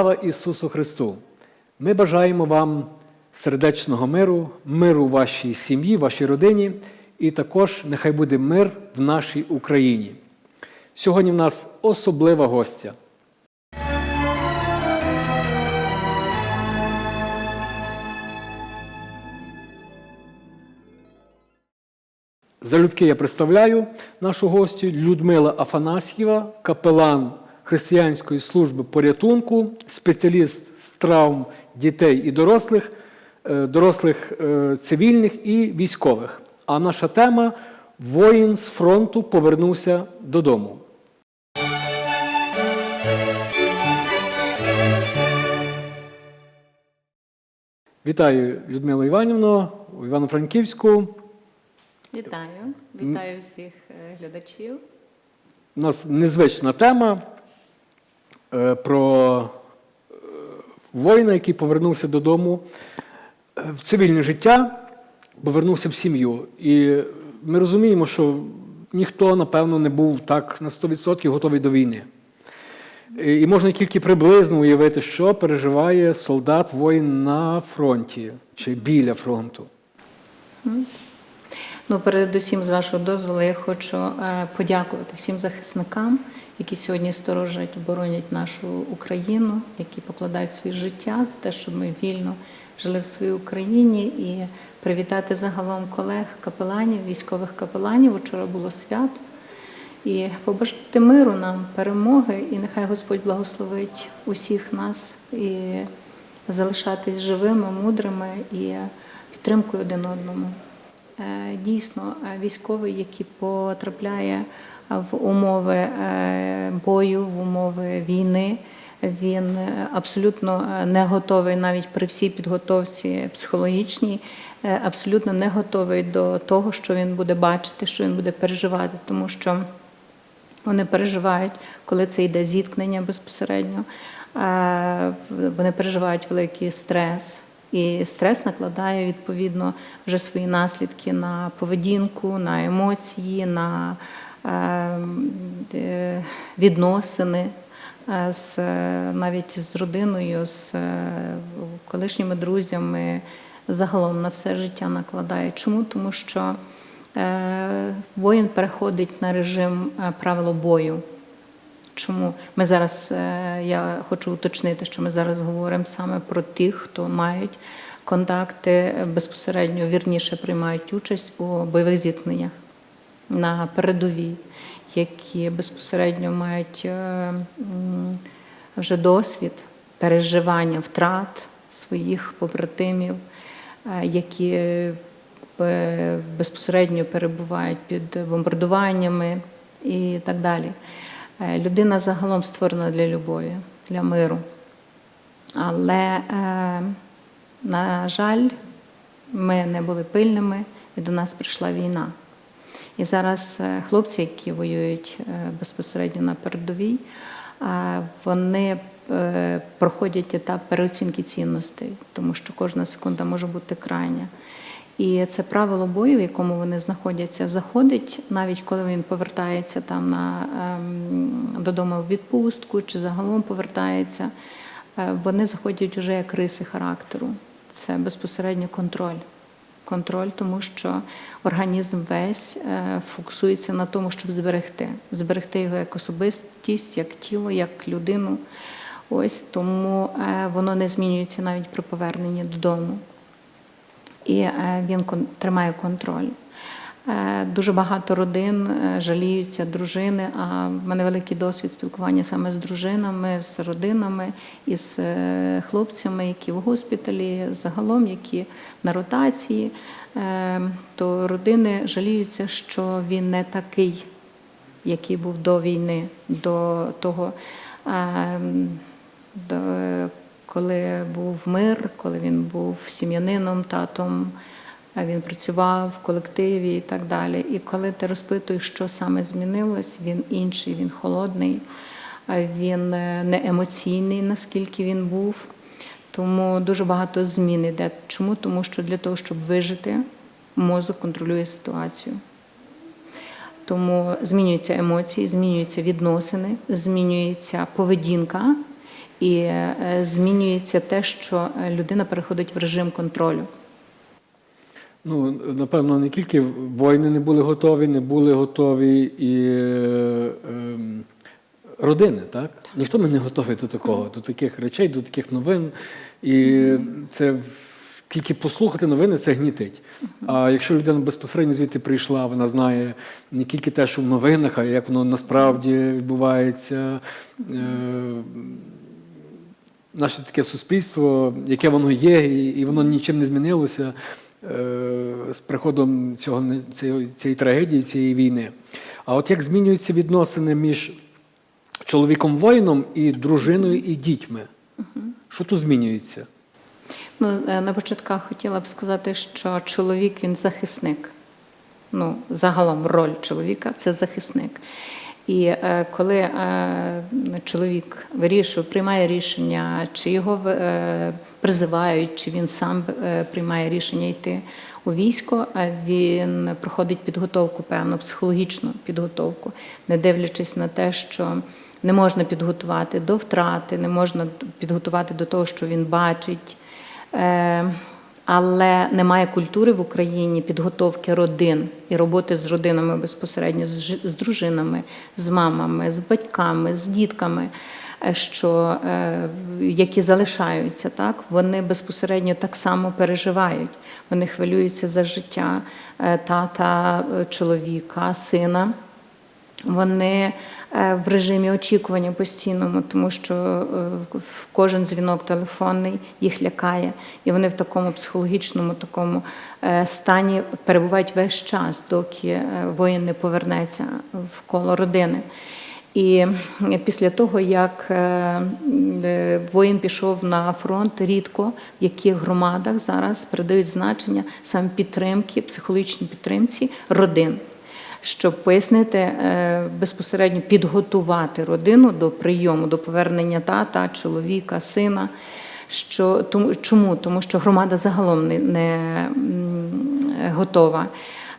Слава Ісусу Христу! Ми бажаємо вам сердечного миру, миру в вашій сім'ї, вашій родині, і також нехай буде мир в нашій Україні. Сьогодні в нас особлива гостя. Залюбки я представляю нашу гостю Людмила Афанасьєва, капелан Християнської служби порятунку, спеціаліст з травм дітей і дорослих, е, дорослих е, цивільних і військових. А наша тема Воїн з фронту повернувся додому. Вітаю Людмилу Іванівну у Івано-Франківську. Вітаю, вітаю всіх е, глядачів. У нас незвична тема про е, воїна, який повернувся додому е, в цивільне життя, повернувся в сім'ю. І ми розуміємо, що ніхто, напевно, не був так на 100% готовий до війни. І можна тільки приблизно уявити, що переживає солдат, воїн на фронті чи біля фронту. Ну, передусім, з вашого дозволу, я хочу е, подякувати всім захисникам, які сьогодні сторожать, боронять нашу Україну, які покладають своє життя за те, щоб ми вільно жили в своїй Україні, і привітати загалом колег, капеланів, військових капеланів. Вчора було свято. І побажати миру нам, перемоги, і нехай Господь благословить усіх нас і залишатись живими, мудрими і підтримкою один одному. Е, Дійсно, е, військовий, який потрапляє в умови е, бою, в умови війни, він абсолютно не готовий навіть при всій підготовці психологічній, абсолютно не готовий до того, що він буде бачити, що він буде переживати, тому що вони переживають, коли це йде зіткнення безпосередньо. Вони переживають великий стрес. І стрес накладає відповідно вже свої наслідки на поведінку, на емоції, на е, е, відносини е, з е, навіть з родиною, з колишніми друзями, загалом на все життя накладає. Чому? Тому що воїн переходить на режим правило бою. Чому ми зараз, е, я хочу уточнити, що ми зараз говоримо саме про тих, хто мають контакти безпосередньо вірніше приймають участь у бойових зіткненнях на передовій, які безпосередньо мають е, вже досвід переживання втрат своїх побратимів, е, які безпосередньо перебувають під бомбардуваннями і так далі. Е, Людина загалом створена для любові, для миру. Але, е, на жаль, ми не були пильними, і до нас прийшла війна. І зараз е, хлопці, які воюють безпосередньо на передовій, вони проходять етап переоцінки цінностей, тому що кожна секунда може бути крайня. І це правило бою, в якому вони знаходяться, заходить, навіть коли він повертається там на, ем, додому в відпустку чи загалом повертається, е, вони заходять уже як риси характеру. Це безпосередньо контроль. Контроль, тому що організм весь е, фокусується на тому, щоб зберегти, зберегти його як особистість, як тіло, як людину. Ось тому е, воно не змінюється навіть при поверненні додому і е, він тримає контроль. Е, Дуже багато родин е, жаліються дружини. А в мене великий досвід спілкування саме з дружинами, з родинами і з е, хлопцями, які в госпіталі, загалом, які на ротації. То родини жаліються, що він не такий, який був до війни, до того. е, до, коли був мир, коли він був сім'янином, татом, він працював в колективі і так далі. І коли ти розпитуєш, що саме змінилось, він інший, він холодний, він е, не емоційний, наскільки він був. Тому дуже багато змін іде. Чому? Тому що для того, щоб вижити, мозок контролює ситуацію. Тому змінюються емоції, змінюються відносини, змінюється поведінка. І е, змінюється те, що е, людина переходить в режим контролю. Ну, напевно, не тільки воїни не були готові, не були готові і е, ем, родини, так? Ніхто ми не готовий до такого, до таких речей, до таких новин. І це тільки послухати новини це гнітить. А якщо людина безпосередньо звідти прийшла, вона знає не тільки те, що в новинах, а як воно насправді відбувається. Е, наше таке суспільство, яке воно є, і, і воно нічим не змінилося е, з приходом цього, цієї, цієї трагедії, цієї війни. А от як змінюються відносини між чоловіком воїном і дружиною і дітьми? Що тут змінюється? Ну, е, на початках хотіла б сказати, що чоловік він захисник. Ну, загалом роль чоловіка це захисник. І е, коли е, чоловік вирішує, приймає рішення, чи його е, призивають, чи він сам приймає рішення йти у військо, е, він проходить підготовку, певну психологічну підготовку, не дивлячись на те, що не можна підготувати до втрати, не можна підготувати до того, що він бачить. Але немає культури в Україні підготовки родин і роботи з родинами безпосередньо з, дружинами, з мамами, з батьками, з дітками, е, що, е, які залишаються, так вони безпосередньо так само переживають. Вони хвилюються за життя е, тата, чоловіка, сина вони в режимі очікування постійному, тому що е, кожен дзвінок телефонний їх лякає, і вони в такому психологічному такому е, стані перебувають весь час, доки е, воїн не повернеться в коло родини. І після того, як е, е, воїн пішов на фронт, рідко в яких громадах зараз передають значення саме підтримки, психологічній підтримці родин щоб пояснити е, безпосередньо підготувати родину до прийому, до повернення тата, чоловіка, сина. Що тому чому? Тому що громада загалом не, не готова.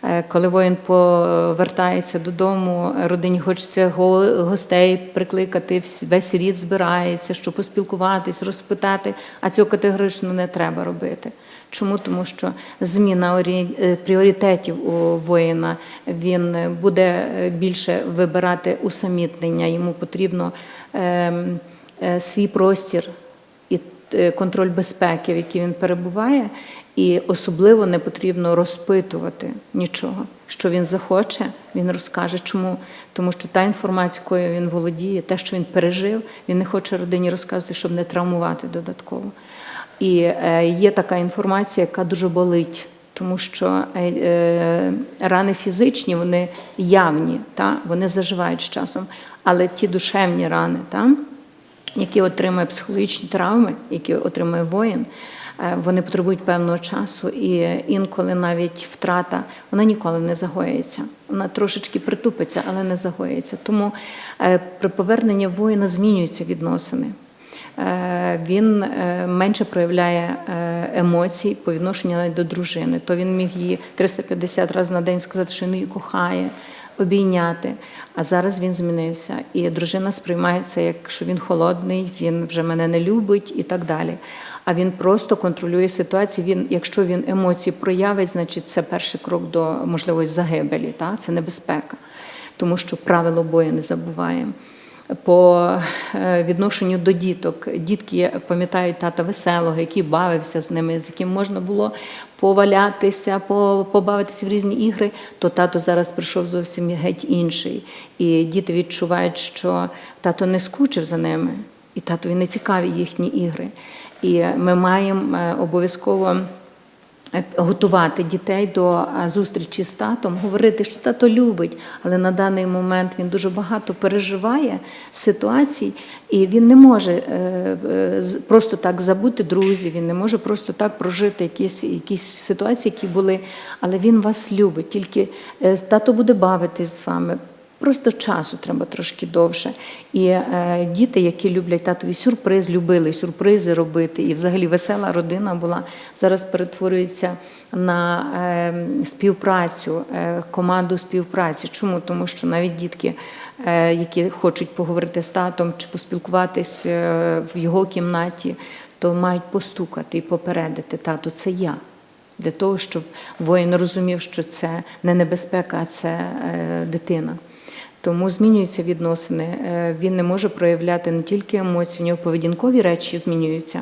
Е, Коли воїн повертається додому, родині хочеться го- гостей прикликати, весь рід збирається, щоб поспілкуватись, розпитати, а цього категорично не треба робити. Чому? Тому що зміна орі- е, пріоритетів у воїна він е, буде е, більше вибирати усамітнення. Йому потрібно ем, свій простір і контроль безпеки, в якій він перебуває, і особливо не потрібно розпитувати нічого. Що він захоче, він розкаже. Чому? Тому що та інформація, якою він володіє, те, що він пережив, він не хоче родині розказувати, щоб не травмувати додатково. І е, є така інформація, яка дуже болить, тому що е, е, рани фізичні, вони явні, та? вони заживають з часом. Але ті душевні рани, та? які отримує психологічні травми, які отримує воїн, вони потребують певного часу, і інколи навіть втрата вона ніколи не загоїться. Вона трошечки притупиться, але не загоїться. Тому при поверненні воїна змінюються відносини. Е, Він е, менше проявляє е, емоцій по відношенню навіть до дружини. То він міг її 350 разів на день сказати, що він її кохає, обійняти. А зараз він змінився. І дружина сприймає це як що він холодний, він вже мене не любить і так далі. А він просто контролює ситуацію. Він, якщо він емоції проявить, значить це перший крок до можливої загибелі. Та? Це небезпека, тому що правило бою не забуваємо. По е, відношенню до діток. Дітки пам'ятають тата веселого, який бавився з ними, з яким можна було повалятися, побавитися в різні ігри, то тато зараз прийшов зовсім геть інший. І діти відчувають, що тато не скучив за ними, і татові не цікаві їхні ігри. І ми маємо е, обов'язково готувати дітей до е, зустрічі з татом, говорити, що тато любить, але на даний момент він дуже багато переживає ситуацій, і він не може е, е, просто так забути друзів, він не може просто так прожити якісь, якісь ситуації, які були, але він вас любить. Тільки тато буде бавитись з вами. Просто часу треба трошки довше. І е, діти, які люблять татові сюрприз, любили сюрпризи робити, і взагалі весела родина була, зараз перетворюється на е, співпрацю, е, команду співпраці. Чому? Тому що навіть дітки е, які хочуть поговорити з татом чи поспілкуватись е, в його кімнаті, то мають постукати і попередити тату, це я. Для того, щоб воїн розумів, що це не небезпека, а це е, дитина. Тому змінюються відносини. Е, Він не може проявляти не тільки емоції, у нього поведінкові речі змінюються.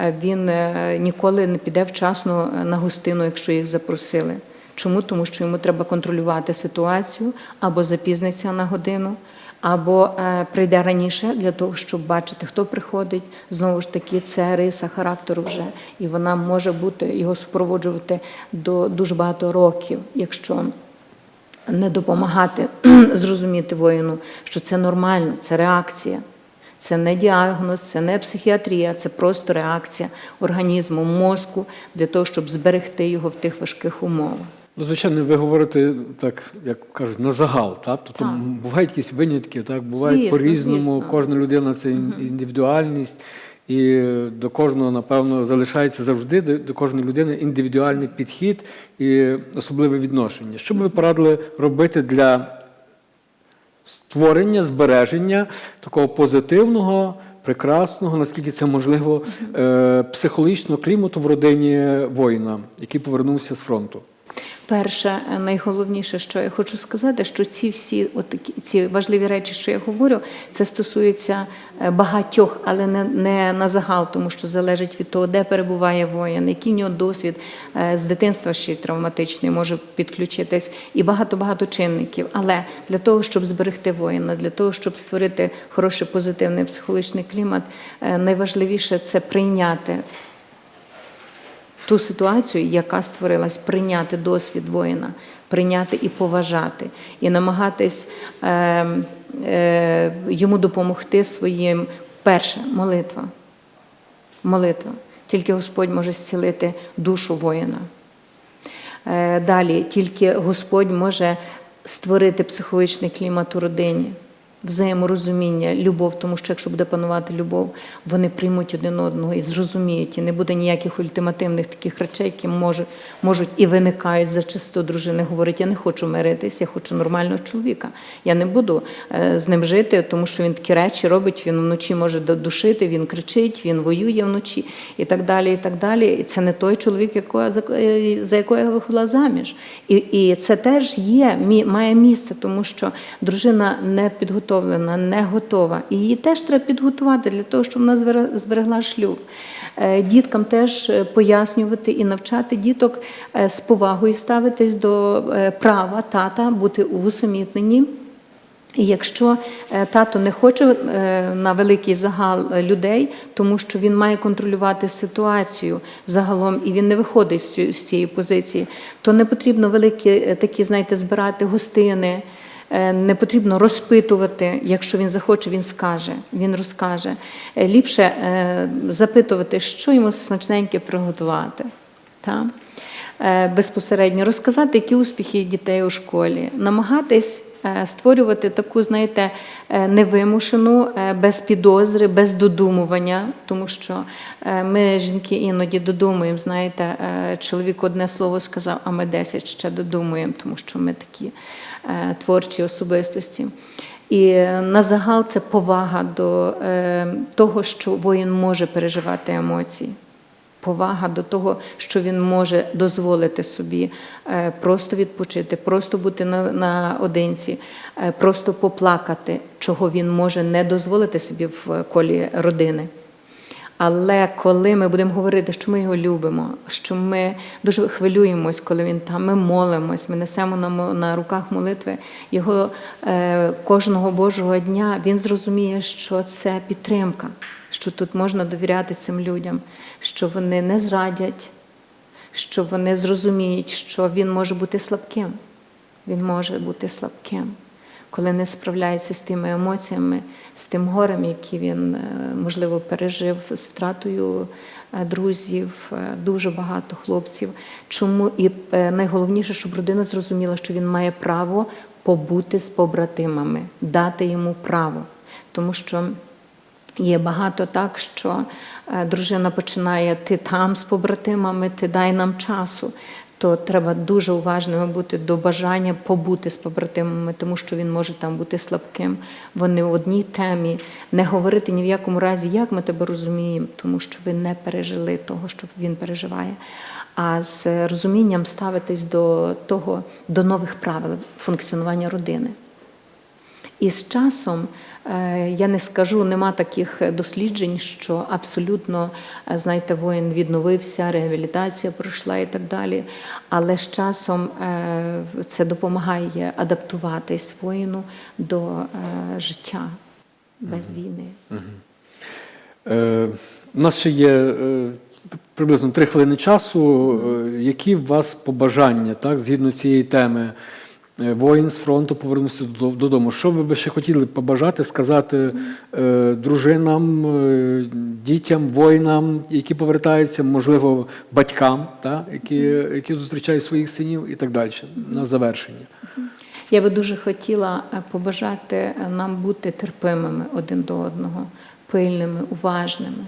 Е, Він е, ніколи не піде вчасно на гостину, якщо їх запросили. Чому? Тому що йому треба контролювати ситуацію або запізниться на годину, або прийде раніше для того, щоб бачити, хто приходить. Знову ж таки, це риса характеру вже, і вона може бути його супроводжувати до дуже багато років, якщо не допомагати зрозуміти воїну, що це нормально, це реакція. Це не діагноз, це не психіатрія, це просто реакція організму, мозку для того, щоб зберегти його в тих важких умовах. Ну, звичайно, ви говорите так, як кажуть, на загал. Так? Тобто Так. бувають якісь винятки, так? бувають по-різному, кожна людина це індивідуальність, і до кожного, напевно, залишається завжди до, кожної людини індивідуальний підхід і особливе відношення. Що б ви порадили робити для створення, збереження такого позитивного, прекрасного, наскільки це можливо, е, психологічного клімату в родині воїна, який повернувся з фронту? Перше, е, найголовніше, що я хочу сказати, що ці всі отакі ці важливі речі, що я говорю, це стосується е, багатьох, але не, не на загал, тому що залежить від того, де перебуває воїн, який в нього досвід е, з дитинства ще травматичний може підключитись, і багато багато чинників. Але для того, щоб зберегти воїна, для того, щоб створити хороший позитивний психологічний клімат, найважливіше це прийняти ту ситуацію, яка створилась, прийняти досвід воїна, прийняти і поважати, і намагатись е, е, йому допомогти своїм перше молитва. Молитва. Тільки Господь може зцілити душу воїна. Е, Далі тільки Господь може створити психологічний клімат у родині, взаєморозуміння, любов, тому що якщо буде панувати любов, вони приймуть один одного і зрозуміють, і не буде ніяких ультимативних таких речей, які можуть, можуть і виникають зачасту. Дружини говорить, я не хочу миритись, я хочу нормального чоловіка. Я не буду е, з ним жити, тому що він такі речі робить, він вночі може додушити, він кричить, він воює вночі і так далі. І так далі. І це не той чоловік, якого, за, е, за якого я виходила заміж. І, і це теж є, має місце, тому що дружина не підготовлена, не готова. І її теж треба підготувати для того, щоб вона збере- зберегла шлюб. Е, Діткам теж е, пояснювати і навчати діток е, з повагою ставитись до права тата бути усамітнені. І якщо тато не хоче на великий загал людей, тому що він має контролювати ситуацію загалом, і він не виходить з цієї- позиції, то не потрібно великі такі, знаєте, збирати гостини. Е, Не потрібно розпитувати, якщо він захоче, він скаже, він розкаже. Е, Ліпше е, запитувати, що йому смачненьке приготувати. Та? Е, Безпосередньо розказати, які успіхи дітей у школі, намагатись створювати таку, знаєте, невимушену, без підозри, без додумування, тому що ми, жінки, іноді додумуємо. Знаєте, чоловік одне слово сказав, а ми десять ще додумуємо, тому що ми такі творчі особистості. І е, на загал це повага до е, того, що воїн може переживати емоції повага до того, що він може дозволити собі е, просто відпочити, просто бути на, наодинці, е, просто поплакати, чого він може не дозволити собі в колі родини. Але коли ми будемо говорити, що ми його любимо, що ми дуже хвилюємось, коли він там, ми молимось, ми несемо на, на руках молитви його е, кожного Божого дня, він зрозуміє, що це підтримка, що тут можна довіряти цим людям, що вони не зрадять, що вони зрозуміють, що він може бути слабким. Він може бути слабким, коли не справляється з тими емоціями, з тим горем, який він, е, можливо, пережив з втратою е, друзів, е, дуже багато хлопців. Чому і найголовніше, щоб родина зрозуміла, що він має право побути з побратимами, дати йому право. Тому що Є багато так, що дружина починає ти там з побратимами, ти дай нам часу. То треба дуже уважними бути до бажання побути з побратимами, тому що він може там бути слабким. Вони в одній темі, не говорити ні в якому разі, як ми тебе розуміємо, тому що ви не пережили того, що він переживає. А з розумінням ставитись до того, до нових правил функціонування родини. І з часом е, я не скажу, нема таких досліджень, що абсолютно, е, знаєте, воїн відновився, реабілітація пройшла і так далі. Але з часом е, це допомагає адаптуватись воїну до життя без війни. Е, У нас ще є приблизно три хвилини часу. Які в вас побажання, так, згідно цієї теми? Е, Воїн з фронту повернувся додому. Що ви би ще хотіли побажати, сказати е, дружинам, е, дітям, воїнам, які повертаються, можливо, батькам, так, які, які зустрічають своїх синів і так далі, на завершення? Я би дуже хотіла побажати нам бути терпимими один до одного, пильними, уважними,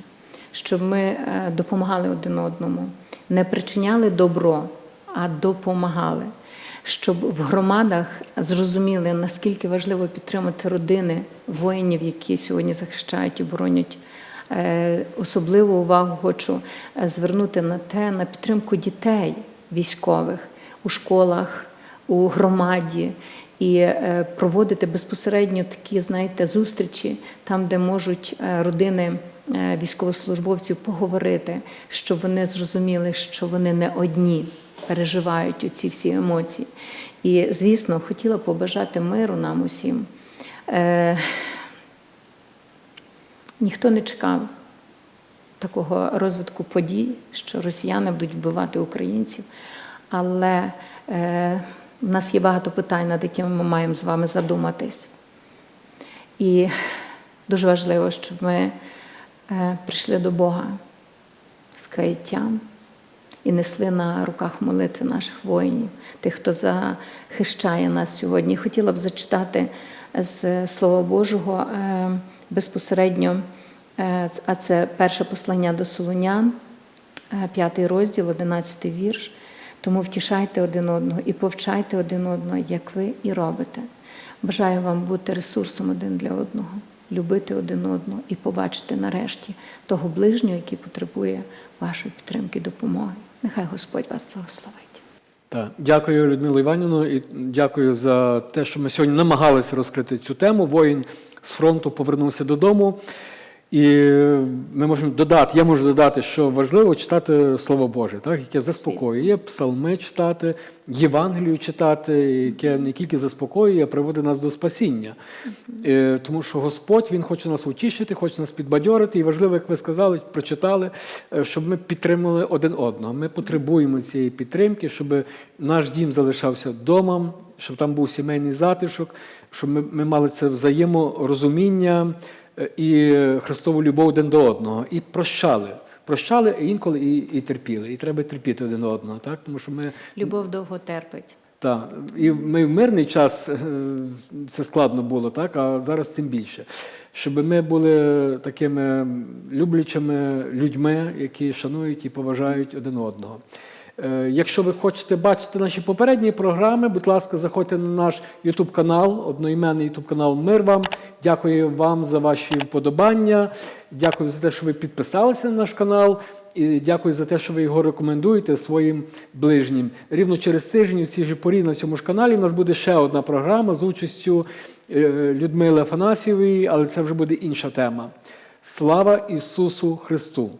щоб ми допомагали один одному, не причиняли добро, а допомагали. Щоб в громадах зрозуміли, наскільки важливо підтримати родини воїнів, які сьогодні захищають і боронять. Е, Особливу увагу хочу е, звернути на те, на підтримку дітей військових у школах, у громаді і е, проводити безпосередньо такі, знаєте, зустрічі там, де можуть родини військовослужбовців поговорити, щоб вони зрозуміли, що вони не одні переживають оці всі емоції. І, звісно, хотіла побажати миру нам усім. Е, Ніхто не чекав такого розвитку подій, що росіяни будуть вбивати українців. Але е, в нас є багато питань, над якими ми маємо з вами задуматись. І дуже важливо, щоб ми е, прийшли до Бога з каяттям і несли на руках молитви наших воїнів, тих, хто захищає нас сьогодні. Хотіла б зачитати з Слова Божого е, безпосередньо, е, а це перше послання до Солонян, е, п'ятий розділ, одинадцятий вірш. Тому втішайте один одного і повчайте один одного, як ви і робите. Бажаю вам бути ресурсом один для одного, любити один одного і побачити нарешті того ближнього, який потребує вашої підтримки допомоги. Нехай Господь вас благословить. Так, дякую, Людмилу Іванівно, і дякую за те, що ми сьогодні намагалися розкрити цю тему. Воїн з фронту повернувся додому. І ми можемо додати, я можу додати, що важливо читати Слово Боже, так, яке заспокоює. Псалми читати, Євангелію читати, яке не тільки заспокоює, а приводить нас до спасіння. Е, Тому що Господь Він хоче нас утішити, хоче нас підбадьорити. І важливо, як ви сказали, прочитали, е, щоб ми підтримали один одного. Ми потребуємо цієї підтримки, щоб наш дім залишався домом, щоб там був сімейний затишок, щоб ми, ми мали це взаєморозуміння і Христову любов один до одного, і прощали. Прощали інколи і, і терпіли. І треба терпіти один одного, так? Тому що ми Любов довго терпить. так, і ми в мирний час е, це складно було, так, а зараз тим більше. Щоб ми були такими люблячими людьми, які шанують і поважають один одного. Е, Якщо ви хочете бачити наші попередні програми, будь ласка, заходьте на наш YouTube канал, одноіменний YouTube канал Мир вам. Дякую вам за ваші вподобання. Дякую за те, що ви підписалися на наш канал. І дякую за те, що ви його рекомендуєте своїм ближнім. Рівно через тиждень у цій же порі на цьому ж каналі у нас буде ще одна програма з участю е, Людмили Афанасьєвої, але це вже буде інша тема. Слава Ісусу Христу!